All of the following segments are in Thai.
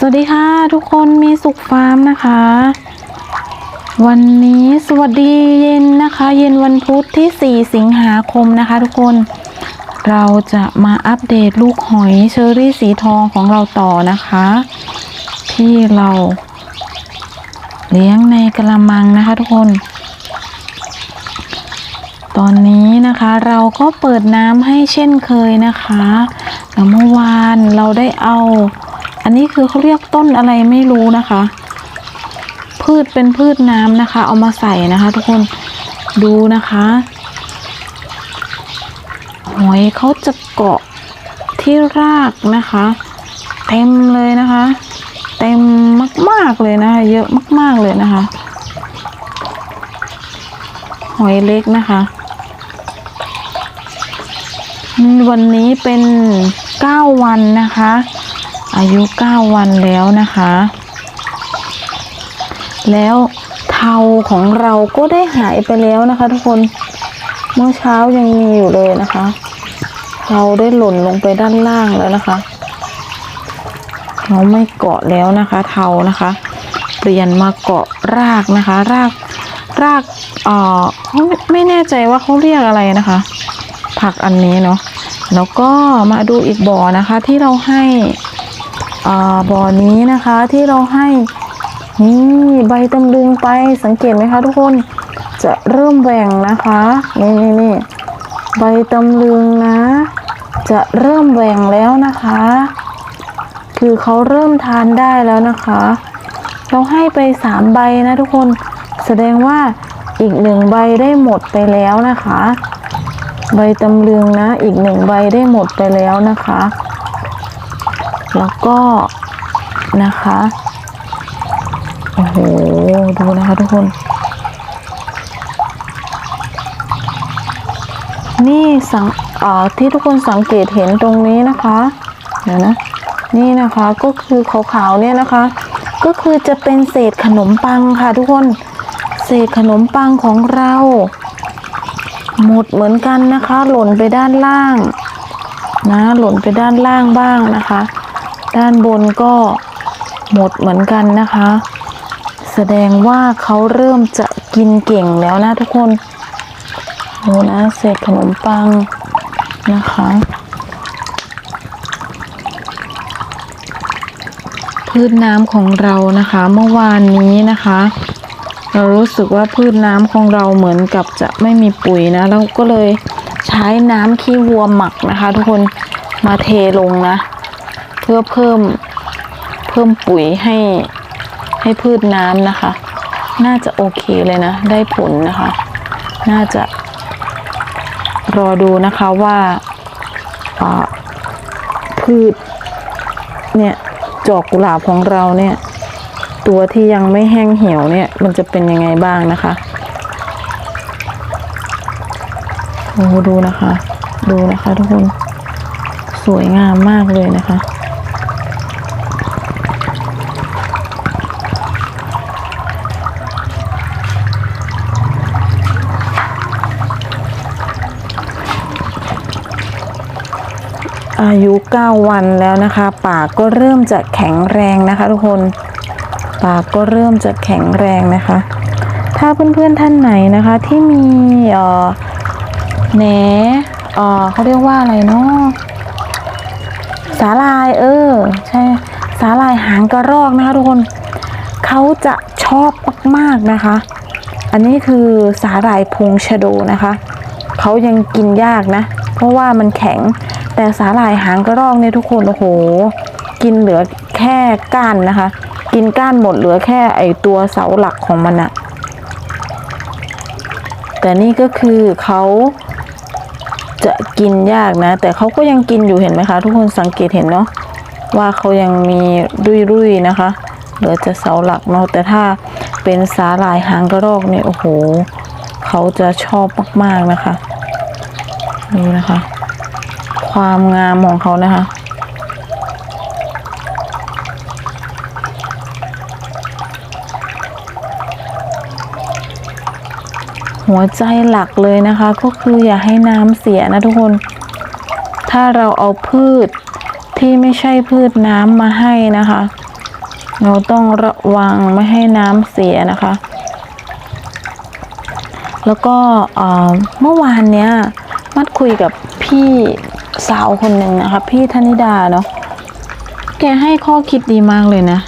สวัสดีค่ะ ทุกคนมีสุขฟาร์มนะคะ วันนี้สวัสดีเย็นนะคะ เย็นวันพุธที่ 4 สิงหาคมนะคะ ทุกคนเราจะมาอัปเดตลูกหอยเชอรี่สีทองของเราต่อนะคะ ที่เราเลี้ยงในกระมังนะคะ ทุกคน ตอนนี้นะคะเราก็เปิดน้ำให้เช่นเคยนะคะแล้วเมื่อวานเราได้เอา อันนี้คือเขาเรียกต้นอะไรไม่รู้นะคะ พืชเป็นพืชน้ำนะคะ เอามาใส่นะคะ ทุกคนดูนะคะหอยเขาจะเกาะที่รากนะคะ เต็มเลยนะคะ เต็มมาก ๆเลยนะคะเยอะมาก ๆเลยนะคะ หอยเล็กนะคะวันนี้เป็น 9 วันนะคะ อายุ 9 วันแล้วนะคะ แล้วเทาของเราก็ได้หายไปแล้วนะคะ ทุกคนเมื่อเช้ายังมีอยู่เลยนะคะเทาได้หล่นลงไปด้านล่างแล้วนะคะเราไม่เกาะแล้วนะคะ เทานะคะ เปลี่ยนมาเกาะรากนะคะ รากรากเอ่อเขาไม่แน่ใจว่าเขาเรียกอะไรนะคะ ผักอันนี้เนาะแล้วก็มาดูอีกบ่อนะคะที่เราให้ บ่อนี้นะคะที่เราให้นี่ใบตำลึงไปสังเกตไหมคะทุกคนจะเริ่มแหว่งนะคะนี่นี่นี่ใบตำลึงนะ จะเริ่มแหว่งแล้วนะคะ คือเขาเริ่มทานได้แล้วนะคะ เราให้ไปสามใบนะทุกคนแสดงว่าอีกหนึ่งใบได้หมดไปแล้วนะคะ ใบตำลึงนะ อีกหนึ่งใบได้หมดไปแล้วนะคะ แล้วก็นะคะ โอ้โห ดูนะคะทุกคน นี่สังที่ทุกคนสังเกตเห็นตรงนี้นะคะ เดี๋ยวนะ นี่นะคะก็คือขาวๆเนี่ยนะคะ ก็คือจะเป็นเศษขนมปังค่ะทุกคน เศษขนมปังของเรา หมดเหมือนกันนะคะ หล่นไปด้านล่างนะหล่นไปด้านล่างบ้างนะคะ ด้านบนก็หมดเหมือนกันนะคะ แสดงว่าเขาเริ่มจะกินเก่งแล้วนะทุกคนโหนะเศษขนมปังนะคะ พืชน้ำของเรานะคะ เมื่อวานนี้นะคะ เรารู้สึกว่าพืชน้ำของเราเหมือนกับจะไม่มีปุ๋ยนะเราก็เลยใช้น้ำขี้วัวหมักนะคะ ทุกคนมาเทลงนะ พื่อเพิ่มเพิ่มปุ๋ยให้ให้พืชน้ำนะคะ น่าจะโอเคเลยนะ ได้ผลนะคะ น่าจะรอดูนะคะว่าอ่าพืชเนี่ยจอกกุหลาบของเราเนี่ย ตัวที่ยังไม่แห้งเหี่ยวเนี่ย มันจะเป็นยังไงบ้างนะคะโอ้ดูนะคะ ดูนะคะทุกคน สวยงามมากเลยนะคะ อายุ 9 วันแล้วนะคะ ปากก็เริ่มจะแข็งแรงนะคะ ทุกคน ปากก็เริ่มจะแข็งแรงนะคะ ถ้าเพื่อนๆท่านไหนนะคะที่มีเอ่อแหนเอ่อเขาเรียกว่าอะไรเนาะสาลายเออใช่สาลายหางกระรอกนะคะทุกคนเขาจะชอบมากๆนะคะ อันนี้คือสาหร่ายพงชโดนะคะเขายังกินยากนะ เพราะว่ามันแข็ง แต่สาหร่ายหางกระรอกเนี่ยทุกคนโอ้โห กินเหลือแค่ก้านนะคะ กินก้านหมดเหลือแค่ไอตัวเสาหลักของมันอะแต่นี่ก็คือเขาจะกินยากนะ แต่เขาก็ยังกินอยู่เห็นไหมคะ ทุกคนสังเกตเห็นเนาะว่าเขายังมีรุ่ยนะคะเหลือจะเสาหลักเนาะแต่ถ้าเป็นสาหร่ายหางกระรอกเนี่ยโอ้โหเขาจะชอบมากๆนะคะดูนะคะ ความงามของเขานะคะ หัวใจหลักเลยนะคะ ก็คืออย่าให้น้ำเสียนะทุกคน ถ้าเราเอาพืชที่ไม่ใช่พืชน้ำมาให้นะคะ เราต้องระวังไม่ให้น้ำเสียนะคะ แล้วก็เมื่อวานเนี้ยมัดคุยกับพี่ สาวคนหนึ่งนะคะพี่ธนิดาเนาะแกให้ข้อคิดดีมากเลยนะ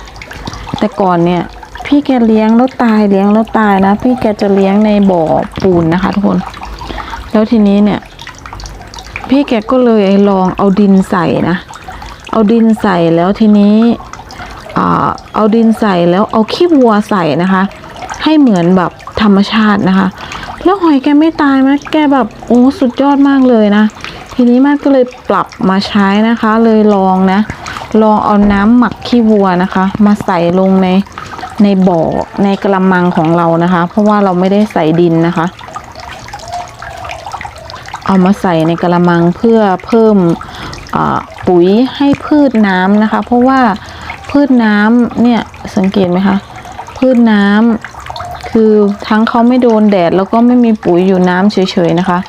แต่ก่อนเนี่ย พี่แกเลี้ยงแล้วตายเลี้ยงแล้วตายนะ พี่แกจะเลี้ยงในบ่อปูนนะคะ ทุกคน แล้วทีนี้เนี่ย พี่แกก็เลยลองเอาดินใส่นะ เอาดินใส่แล้วทีนี้อ่าเอาดินใส่แล้วเอาขี้วัวใส่นะคะ ให้เหมือนแบบธรรมชาตินะคะ แล้วหอยแกไม่ตายมั้ยแกแบบโอ้สุดยอดมากเลยนะ ทีนี้มันก็เลยปรับมาใช้นะคะ เลยลองนะ ลองเอาน้ำหมักขี้วัวนะคะ มาใส่ลงในในบ่อในกระมังของเรานะคะ เพราะว่าเราไม่ได้ใส่ดินนะคะ เอามาใส่ในกระมังเพื่อเพิ่มปุ๋ยให้พืชน้ำนะคะ เพราะว่าพืชน้ำเนี่ยสังเกตไหมคะพืชน้ำคือทั้งเขาไม่โดนแดดแล้วก็ไม่มีปุ๋ยอยู่น้ำเฉยๆนะคะ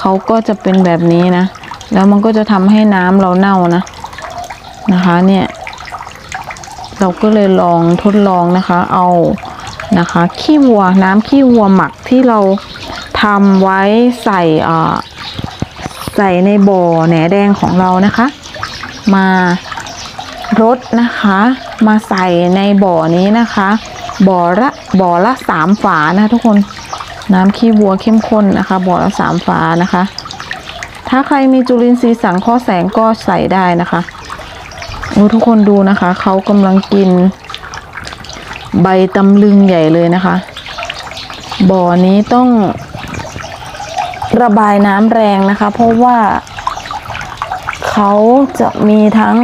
เขาก็จะเป็นแบบนี้นะ แล้วมันก็จะทำให้น้ำเราเน่านะนะคะเนี่ย เราก็เลยลองทดลองนะคะ เอานะคะขี้วัวน้ำขี้วัวหมักที่เราทำไว้ใส่อ่าใส่ในบ่อแหนแดงของเรานะคะ มารดนะคะ มาใส่ในบ่อนี้นะคะ บ่อละบ่อละสามฝานะทุกคนน้ำขี้วัวเข้มข้นนะคะ บ่อละสามฝานะคะ ถ้าใครมีจุลินทรีย์สังเคราะห์แสงก็ใส่ได้นะคะโอ้ทุกคนดูนะคะ เขากำลังกิน ใบตำลึงใหญ่เลยนะคะ บ่อนี้ต้องระบายน้ำแรงนะคะ เพราะว่าเขาจะมีทั้ง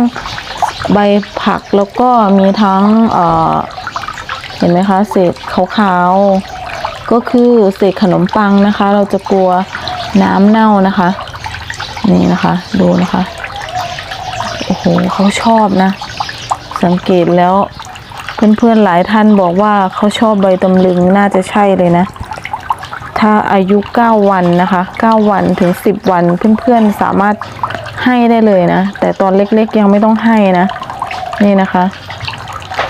ใบผักแล้วก็มีทั้งเเห็นไหมคะ เศษขาวๆก็คือเศษขนมปังนะคะ เราจะกลัวน้ำเน่านะคะ นี่นะคะ ดูนะคะ โอ้โหเขาชอบนะ สังเกตแล้วเพื่อนๆหลายท่านบอกว่าเขาชอบใบตำลึงน่าจะใช่เลยนะ ถ้าอายุ 9 วันนะคะ 9 วันถึง 10 วันเพื่อนๆสามารถให้ได้เลยนะ แต่ตอนเล็กๆยังไม่ต้องให้นะ นี่นะคะ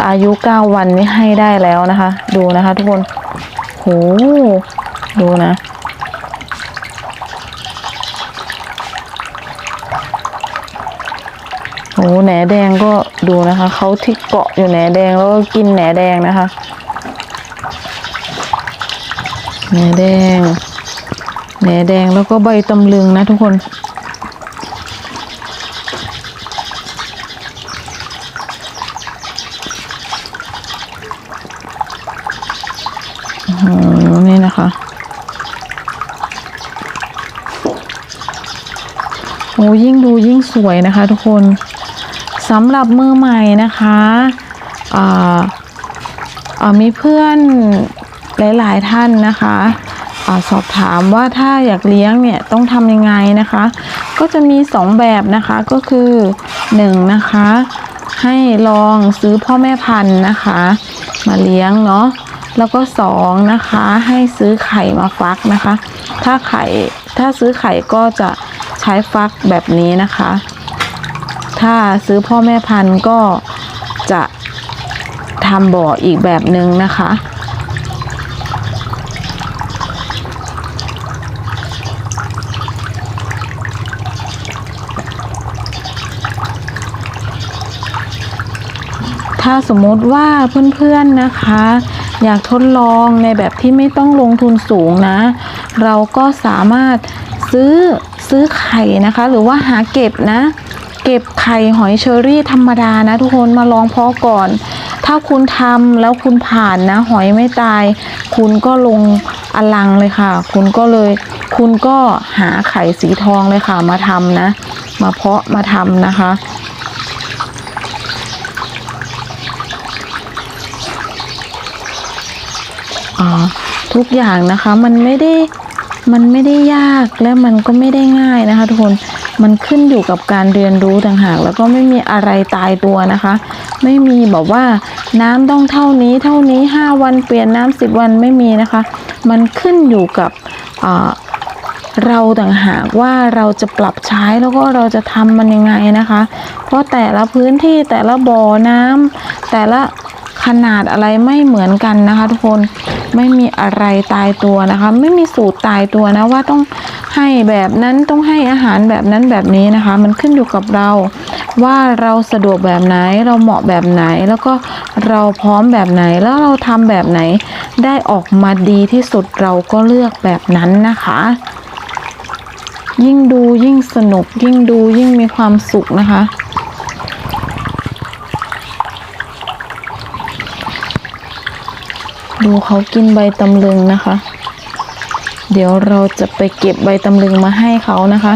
อายุ 9 วันนี่ให้ได้แล้วนะคะ ดูนะคะทุกคนโหดูนะ โอ้แหนแดงก็ดูนะคะเขาที่เกาะอยู่แหนแดงแล้วก็กินแหนแดงนะคะแหนแดงแหนแดงแล้วก็ใบตำลึงนะทุกคนอื้อหือนี่นะคะ โอ้ยิ่งดูยิ่งสวยนะคะทุกคน สำหรับมือใหม่นะคะมีเพื่อนหลาย ๆ ท่านนะคะอสอบถามว่าถ้าอยากเลี้ยงเนี่ยต้องทำยังไงนะคะ ก็จะมีสองแบบนะคะก็คือหนึ่งนะคะให้ลองซื้อพ่อแม่พันธุ์นะคะ มาเลี้ยงเนาะแล้วก็สองนะคะให้ซื้อไข่มาฟักนะคะ ถ้าไข่ถ้าซื้อไข่ก็จะใช้ฟักแบบนี้นะคะ ถ้าซื้อพ่อแม่พันธุ์ก็จะทำบ่ออีกแบบหนึ่งนะคะ ถ้าสมมติว่าเพื่อนๆนะคะ อยากทดลองในแบบที่ไม่ต้องลงทุนสูงนะ เราก็สามารถซื้อซื้อไข่นะคะ หรือว่าหาเก็บนะ เก็บไข่หอยเชอรี่ธรรมดานะทุกคนมาลองเพาะก่อน ถ้าคุณทำแล้วคุณผ่านนะ หอยไม่ตาย คุณก็ลงอลังเลยค่ะ คุณก็เลย คุณก็หาไข่สีทองเลยค่ะ มาทำนะ มาเพาะมาทำนะคะอ่าทุกอย่างนะคะมันไม่ได้มันไม่ได้ยากและมันก็ไม่ได้ง่ายนะคะทุกคน มันขึ้นอยู่กับการเรียนรู้ต่างหากแล้วก็ไม่มีอะไรตายตัวนะคะ ไม่มีแบบว่าน้ำต้องเท่านี้เท่านี้ห้าวันเปลี่ยนน้ำสิบวันไม่มีนะคะ มันขึ้นอยู่กับเราต่างหากว่าเราจะปรับใช้แล้วก็เราจะทำมันยังไงนะคะ เพราะแต่ละพื้นที่แต่ละบ่อน้ำแต่ละ ขนาดอะไรไม่เหมือนกันนะคะ ทุกคนไม่มีอะไรตายตัวนะคะ ไม่มีสูตรตายตัวนะว่าต้องให้แบบนั้นต้องให้อาหารแบบนั้นแบบนี้นะคะ มันขึ้นอยู่กับเรา ว่าเราสะดวกแบบไหน เราเหมาะแบบไหน แล้วก็เราพร้อมแบบไหนแล้วเราทำแบบไหน ได้ออกมาดีที่สุดเราก็เลือกแบบนั้นนะคะยิ่งดูยิ่งสนุกยิ่งดูยิ่งมีความสุขนะคะ ดูเขากินใบตำลึงนะคะ เดี๋ยวเราจะไปเก็บใบตำลึงมาให้เขานะคะ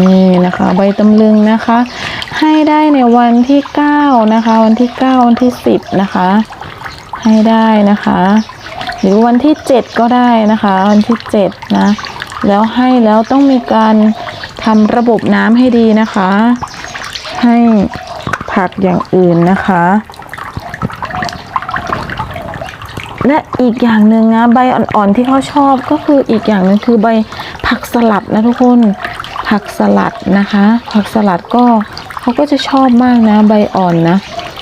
นี่นะคะใบตำลึงนะคะ ให้ได้ในวันที่เก้านะคะ วันที่เก้าวันที่สิบนะคะ ให้ได้นะคะ หรือวันที่เจ็ดก็ได้นะคะ วันที่เจ็ดนะ แล้วให้แล้วต้องมีการทำระบบน้ำให้ดีนะคะ ให้ ผักอย่างอื่นนะคะ และอีกอย่างหนึ่งนะใบอ่อนๆที่เขาชอบก็คืออีกอย่างหนึ่งคือใบผักสลัดนะทุกคนผักสลัดนะคะ ผักสลัดก็เขาก็จะชอบมากนะใบอ่อนนะ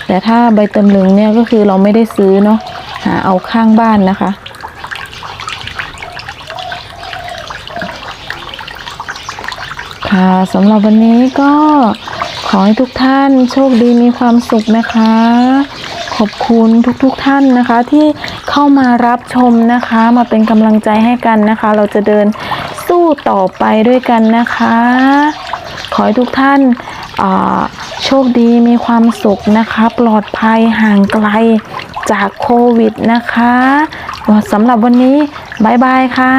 แต่ถ้าใบตำลึงเนี่ยก็คือเราไม่ได้ซื้อเนาะหาเอาข้างบ้านนะคะค่ะสำหรับวันนี้ก็ ขอให้ทุกท่านโชคดีมีความสุขนะคะ ขอบคุณทุกๆทท่านนะคะ ที่เข้ามารับชมนะคะ มาเป็นกำลังใจให้กันนะคะ เราจะเดินสู้ต่อไปด้วยกันนะคะ ขอให้ทุกท่านโชคดีมีความสุขนะคะ ปลอดภัยห่างไกลจากโควิดนะคะสำหรับวันนี้บายบายค่ะ